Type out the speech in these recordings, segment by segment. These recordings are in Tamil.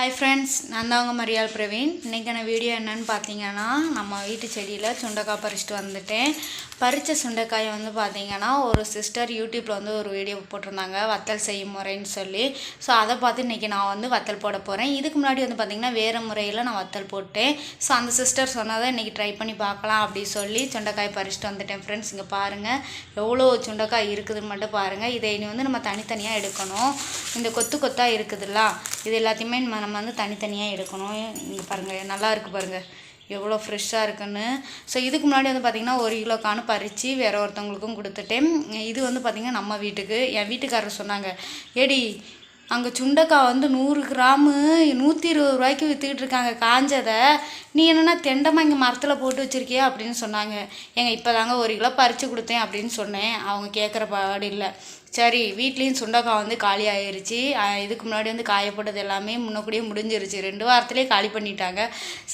ஹாய் ஃப்ரெண்ட்ஸ் நான் தான் உங்கள் மரியாள் பிரவீன். இன்றைக்கான வீடியோ என்னன்னு பார்த்தீங்கன்னா நம்ம வீட்டு செடியில் சுண்டைக்காய் பறிச்சுட்டு வந்துட்டேன். பறித்த சுண்டைக்காயை வந்து பார்த்தீங்கன்னா ஒரு சிஸ்டர் யூடியூப்பில் வந்து ஒரு வீடியோ போட்டிருந்தாங்க வத்தல் செய்யும் முறைன்னு சொல்லி. ஸோ அதை பார்த்து இன்றைக்கி நான் வந்து வத்தல் போட போகிறேன் இதுக்கு முன்னாடி வந்து பார்த்திங்கன்னா வேறு முறையில் நான் வத்தல் போட்டேன். ஸோ அந்த சிஸ்டர் சொன்னதை இன்றைக்கி ட்ரை பண்ணி பார்க்கலாம் அப்படி சொல்லி சுண்டைக்காய் பறிச்சுட்டு வந்துட்டேன் ஃப்ரெண்ட்ஸ் இங்கே பாருங்கள் எவ்வளோ சுண்டைக்காய் இருக்குதுன்னு மட்டும் பாருங்கள் இதை இனி வந்து நம்ம தனித்தனியாக எடுக்கணும். இந்த கொத்து கொத்தாக இருக்குதுல்ல இது எல்லாத்தையுமே நம்ம நம்ம வந்து தனித்தனியாக எடுக்கணும். இங்கே பாருங்கள் நல்லா இருக்குது பாருங்கள் எவ்வளோ ஃப்ரெஷ்ஷாக இருக்குன்னு. ஸோ இதுக்கு முன்னாடி வந்து பார்த்திங்கன்னா ஒரு கிலோ காணு பறித்து வேற ஒருத்தவங்களுக்கும் கொடுத்துட்டேன். இது வந்து பார்த்திங்கன்னா நம்ம வீட்டுக்கு. என் வீட்டுக்காரர் சொன்னாங்க ஏடி அங்கே சுண்டக்காய் வந்து நூறு கிராமு நூற்றி இருபது ரூபாய்க்கு விற்றுக்கிட்டு இருக்காங்க. காஞ்சதை நீ என்னென்னா தெண்டமாக இங்கே மரத்தில் போட்டு வச்சுருக்கியா அப்படின்னு சொன்னாங்க. ஏங்க இப்போ தாங்க ஒரு கிலோ பறித்து கொடுத்தேன் அப்படின்னு சொன்னேன். அவங்க கேட்குற பாடு இல்லை. சரி வீட்லேயும் சுண்டக்காய் வந்து காலி ஆயிடுச்சு இதுக்கு முன்னாடி வந்து காயப்பட்டது எல்லாமே முன்னக்கூடியே முடிஞ்சிருச்சு. ரெண்டு வாரத்துலேயே காலி பண்ணிட்டாங்க.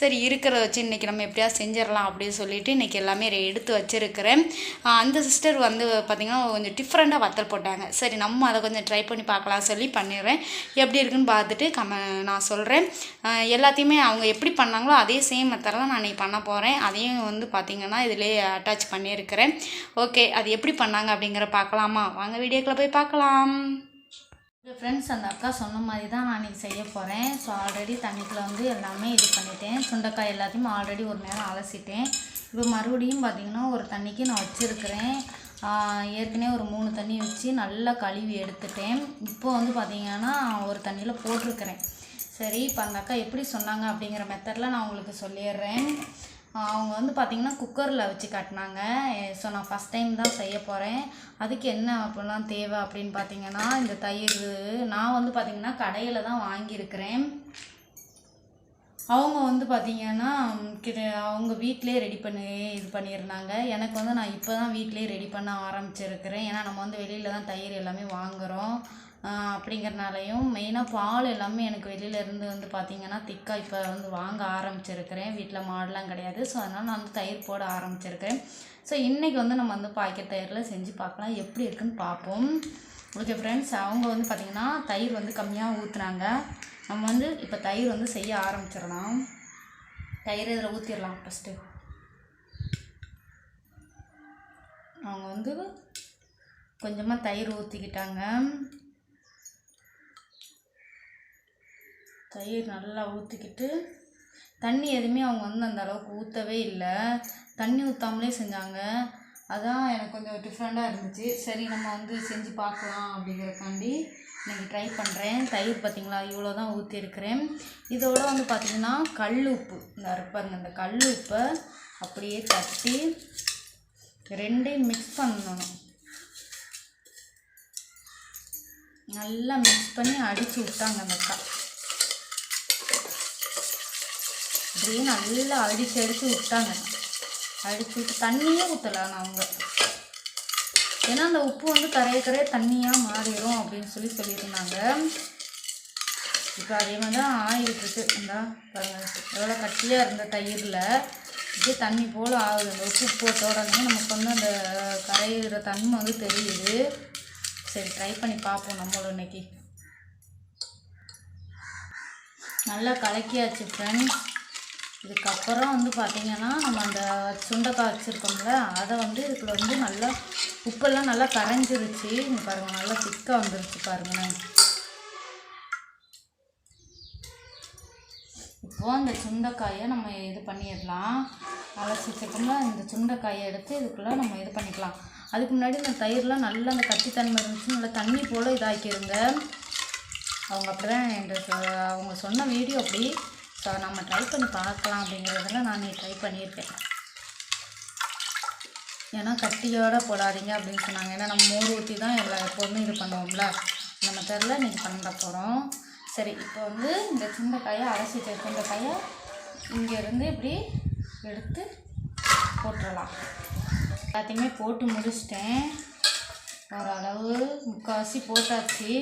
சரி இருக்கிறத வச்சு இன்றைக்கி நம்ம எப்படியா செஞ்சிடலாம் அப்படின்னு சொல்லிட்டு இன்றைக்கி எல்லாமே ரெ- எடுத்து வச்சுருக்கிறேன். அந்த சிஸ்டர் வந்து பார்த்திங்கன்னா கொஞ்சம் டிஃப்ரெண்ட்டாக வத்தல் போட்டாங்க. சரி நம்ம அதை கொஞ்சம் ட்ரை பண்ணி பார்க்கலாம் சொல்லி பண்ணிடுறேன் எப்படி இருக்குன்னு பார்த்துட்டு கம நான் சொல்கிறேன் எல்லாத்தையுமே அவங்க எப்படி பண்ணாங்களோ அதே சேம் மெத்தடில் நான் இன்னைக்கு பண்ண போகிறேன் அதையும் வந்து பார்த்திங்கன்னா இதிலே அட்டாச் பண்ணியிருக்கிறேன். ஓகே அது எப்படி பண்ணாங்க அப்படிங்கிற பார்க்கலாமா? வாங்க வீடியோக்குள்ளே போய் பார்க்கலாம். ஃப்ரெண்ட்ஸ் அந்த அக்கா சொன்ன மாதிரி தான் நான் இன்றைக்கி செய்ய போகிறேன் ஸோ ஆல்ரெடி தண்ணிக்கில் வந்து எல்லாமே இது பண்ணிட்டேன். சுண்டைக்காய் எல்லாத்தையும் ஆல்ரெடி ஒரு நேரம் அலசிட்டேன். இப்போ மறுபடியும் பார்த்திங்கன்னா ஒரு தண்ணிக்கு நான் வச்சுருக்கிறேன். ஏற்கனவே ஒரு மூணு தண்ணி வச்சு நல்லா கழுவி எடுத்துட்டேன். இப்போ வந்து பார்த்திங்கன்னா ஒரு தண்ணியில் போட்டிருக்கிறேன். சரி இப்போ அந்த அக்கா எப்படி சொன்னாங்க அப்படிங்கிற மெத்தடில் நான் உங்களுக்கு சொல்லிடுறேன். அவங்க வந்து பார்த்திங்கன்னா குக்கரில் வச்சு காட்டினாங்க. ஸோ நான் ஃபஸ்ட் டைம் தான் செய்ய போகிறேன் அதுக்கு என்ன அப்படிலாம் தேவை அப்படின்னு பார்த்தீங்கன்னா இந்த தயிர் நான் வந்து பார்த்திங்கன்னா கடையில் தான் வாங்கியிருக்கிறேன். அவங்க வந்து பார்த்திங்கன்னா கிட்ட அவங்க வீட்டிலே ரெடி பண்ணி இது பண்ணியிருந்தாங்க எனக்கு வந்து நான் இப்போ தான் வீட்டிலே ரெடி பண்ண ஆரம்பிச்சிருக்கிறேன். ஏன்னா நம்ம வந்து வெளியில் தான் தயிர் எல்லாமே வாங்குகிறோம் அப்படிங்கிறனாலையும் மெயினாக பால் எல்லாமே எனக்கு வெளியில இருந்து வந்து பார்த்திங்கன்னா திக்காக இப்போ வந்து வாங்க ஆரம்பிச்சிருக்கிறேன். வீட்டில் மாடெலாம் கிடையாது. ஸோ அதனால் நான் வந்து தயிர் போட ஆரம்பிச்சிருக்கிறேன். ஸோ இன்றைக்கி வந்து நம்ம வந்து பாக்கெட் தயிரில் செஞ்சு பார்க்கலாம் எப்படி இருக்குன்னு பார்ப்போம் ஓகே ஃப்ரெண்ட்ஸ் அவங்க வந்து பார்த்திங்கன்னா தயிர் வந்து கம்மியாக ஊற்றுனாங்க நம்ம வந்து இப்போ தயிர் வந்து செய்ய ஆரம்பிச்சிடலாம். தயிர் இதில் ஊற்றிடலாம் ஃபஸ்ட்டு அவங்க வந்து கொஞ்சமாக தயிர் ஊற்றிக்கிட்டாங்க தயிர் நல்லா ஊற்றிக்கிட்டு தண்ணி எதுவுமே அவங்க வந்து அந்த அளவுக்கு ஊற்றவே இல்லை. தண்ணி ஊற்றாமலே செஞ்சாங்க. அதான் எனக்கு கொஞ்சம் டிஃப்ரெண்ட்டாக இருந்துச்சு. சரி நம்ம வந்து செஞ்சு பார்க்கலாம் அப்படிங்கிறக்காண்டி இன்றைக்கி ட்ரை பண்ணுறேன் தயிர் பார்த்திங்களா இவ்வளோ தான் ஊற்றிருக்கிறேன் இதோட வந்து பார்த்திங்கன்னா கல் உப்பு. இந்த அரைப்பாருங்க இந்த கல் உப்பை அப்படியே தட்டி ரெண்டையும் மிக்ஸ் பண்ணணும். நல்லா மிக்ஸ் பண்ணி அடித்து விட்டாங்க அந்த அக்கா. அப்படியே நல்லா அடித்து அடித்து விட்டாங்க. அடித்து விட்டு தண்ணியே ஊற்றல நான் அவங்க. ஏன்னா அந்த உப்பு வந்து கரைய கரைய தண்ணியாக மாறிடும் அப்படின்னு சொல்லி சொல்லியிருந்தாங்க. இப்போ அதே மாதிரி தான் ஆயிட்டு இருக்கு இந்த பாருங்க எவ்வளோ கட்டியாக இருந்த தயிரில். இப்படியே தண்ணி போல் ஆகுது. அந்த உப்பு போட்ட உடனே நமக்கு வந்து அந்த கரையிற தன்மை வந்து தெரியுது. சரி ட்ரை பண்ணி பார்ப்போம் நம்மளும் இன்னைக்கு. நல்லா கலக்கியாச்சு ஃப்ரெண்ட்ஸ் இதுக்கப்புறம் வந்து பார்த்திங்கன்னா நம்ம அந்த சுண்டைக்காய் வச்சுருக்கோம்ல அதை வந்து இதுக்குள்ள வந்து நல்லா உப்பெல்லாம் நல்லா கரைஞ்சிருச்சு. இங்கே பாருங்க நல்லா திக்காக வந்துருச்சு பாருங்களேன் இப்போது அந்த சுண்டைக்காயை நம்ம இது பண்ணிடலாம். அலசி வச்சுருக்கோம்ல இந்த சுண்டைக்காயை எடுத்து இதுக்குள்ளே நம்ம இது பண்ணிக்கலாம். அதுக்கு முன்னாடி இந்த தயிர்லாம் நல்லா அந்த கட்டித்தன்மை இருந்துச்சு. நல்லா தண்ணி போல் இதாக்கிடுங்க அவங்க அப்படி தான் என்கிட்ட அவங்க சொன்ன வீடியோ அப்படி நம்ம ட்ரை பண்ணி பார்க்கலாம் அப்படிங்கிறதுல நான் ட்ரை பண்ணியிருக்கேன். ஏன்னா கட்டியோடு போடாதீங்க அப்படின்னு சொன்னாங்க. ஏன்னா நம்ம மோர் ஊற்றி தான் எல்லா எப்போதுமே இது பண்ணுவோம்ல. நம்ம தெரில இன்றைக்கி பண்ண போகிறோம் சரி இப்போ வந்து இந்த சின்ன காயை அலசி வச்ச காயை இங்கேருந்து இப்படி எடுத்து போட்டுடலாம் எல்லாத்தையுமே போட்டு முடிச்சிட்டேன். ஓரளவு முக்கால்வாசி போட்டாச்சு.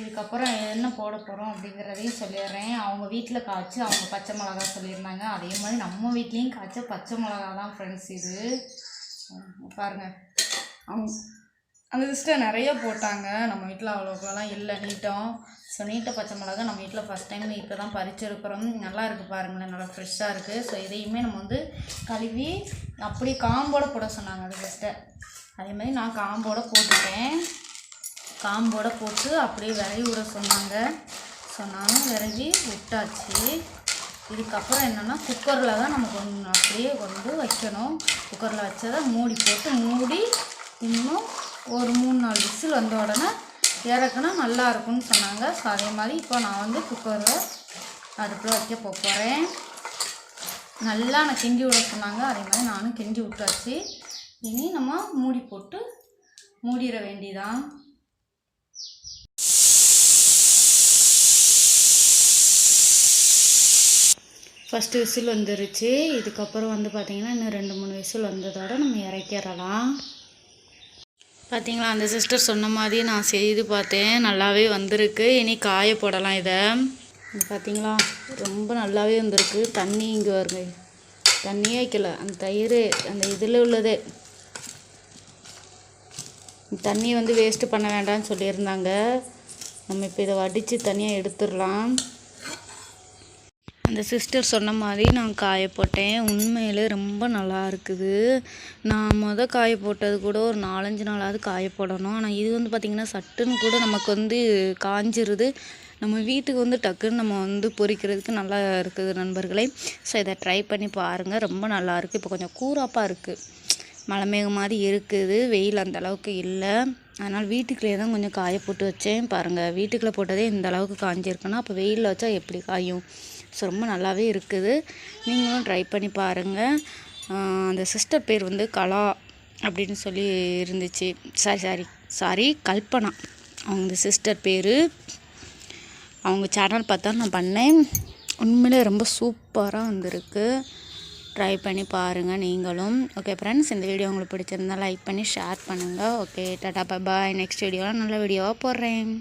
இதுக்கப்புறம் என்ன போட போகிறோம் அப்படிங்கிறதையும் சொல்லிடுறேன். அவங்க வீட்டில் காய்ச்சி அவங்க பச்சை மிளகா சொல்லியிருந்தாங்க. அதே மாதிரி நம்ம வீட்லேயும் காய்ச்ச பச்சை மிளகா தான் ஃப்ரெண்ட்ஸ் இது. பாருங்கள் அவங்க அந்த சிஸ்டர் நிறைய போட்டாங்க. நம்ம வீட்டில் அவ்வளோக்கெல்லாம் இல்லை நீட்டம். ஸோ நீட்ட பச்சை மிளகா நம்ம வீட்டில் ஃபஸ்ட் டைம் இப்போ தான் பறிச்சிருக்கிறோம். நல்லா இருக்குது பாருங்களேன். நல்லா ஃப்ரெஷ்ஷாக இருக்குது ஸோ இதையுமே நம்ம வந்து கழுவி அப்படி காம்போட போட சொன்னாங்க அது சிஸ்டர் அதே மாதிரி நான் காம்போட போட்டுட்டேன். காம்போட போட்டு அப்படியே விரைவி விட சொன்னாங்க. ஸோ நானும் விரைவி விட்டாச்சு. இதுக்கப்புறம் என்னென்னா குக்கரில் தான் நம்ம கொஞ்சம் அப்படியே கொண்டு வைக்கணும். குக்கரில் வச்சதை மூடி போட்டு மூடி இன்னும் ஒரு மூணு நாலு விசில் வந்த உடனே இறக்குனா நல்லா இருக்கும்னு சொன்னாங்க. ஸோ அதே மாதிரி இப்போ நான் வந்து குக்கரில் அடுப்பில் வைக்க போகிறேன் நல்லா நான் கிண்டி விட சொன்னாங்க. அதே மாதிரி நானும் கிண்டி விட்டாச்சு. இனி நம்ம மூடி போட்டு மூடிட வேண்டிதான் ஃபஸ்ட்டு விசில் வந்துருச்சு. இதுக்கப்புறம் வந்து பார்த்திங்கன்னா இன்னும் ரெண்டு மூணு விசில் வந்ததோட நம்ம இறக்கிடலாம். பார்த்திங்களா அந்த சிஸ்டர் சொன்ன மாதிரி நான் செய்து பார்த்தேன். நல்லாவே வந்திருக்கு. இனி காய போடலாம் இதை. பார்த்திங்களா ரொம்ப நல்லாவே வந்திருக்கு. தண்ணி இங்கே வருங்க தண்ணியே வைக்கல. அந்த தயிர் அந்த இதில் உள்ளதே. தண்ணி வந்து வேஸ்ட்டு பண்ண வேண்டாம்னு சொல்லியிருந்தாங்க. நம்ம இப்போ இதை வடித்து தனியாக எடுத்துடலாம். அந்த சிஸ்டர் சொன்ன மாதிரி நான் காய போட்டேன். உண்மையிலே ரொம்ப நல்லா இருக்குது. நான் மொதல் காய போட்டது கூட ஒரு நாலஞ்சு நாளாவது காய போடணும். ஆனால் இது வந்து பார்த்திங்கன்னா சட்டுன்னு கூட நமக்கு வந்து காஞ்சிருது. நம்ம வீட்டுக்கு வந்து டக்குன்னு நம்ம வந்து பொரிக்கிறதுக்கு நல்லா இருக்குது நண்பர்களே. ஸோ இதை ட்ரை பண்ணி பாருங்கள் ரொம்ப நல்லா இருக்குது இப்போ கொஞ்சம் கூராப்பாக இருக்குது மழை மேகம் மாதிரி இருக்குது. வெயில் அந்த அளவுக்கு இல்லை. அதனால் வீட்டுக்குள்ளே தான் கொஞ்சம் காய போட்டு வச்சேன். பாருங்கள் வீட்டுக்குள்ளே போட்டதே இந்த அளவுக்கு காஞ்சிருக்குன்னா அப்போ வெயிலில் வச்சா எப்படி காயும்? ஸோ ரொம்ப நல்லாவே இருக்குது. நீங்களும் ட்ரை பண்ணி பாருங்கள் அந்த சிஸ்டர் பேர் வந்து கலா அப்படின்னு சொல்லி இருந்துச்சு. Sorry sorry sorry Kalpana. அவங்க சிஸ்டர் பேர். அவங்க சேனல் பார்த்தா நான் பண்ணேன். உண்மையிலே ரொம்ப சூப்பராக வந்திருக்கு. ட்ரை பண்ணி பாருங்கள் நீங்களும். ஓகே ஃப்ரெண்ட்ஸ் இந்த வீடியோ உங்களுக்கு பிடிச்சிருந்தா லைக் பண்ணி ஷேர் பண்ணுங்கள் ஓகே டாட்டா பாய் நெக்ஸ்ட் வீடியோவில் நல்ல வீடியோவாக போடுறேன்.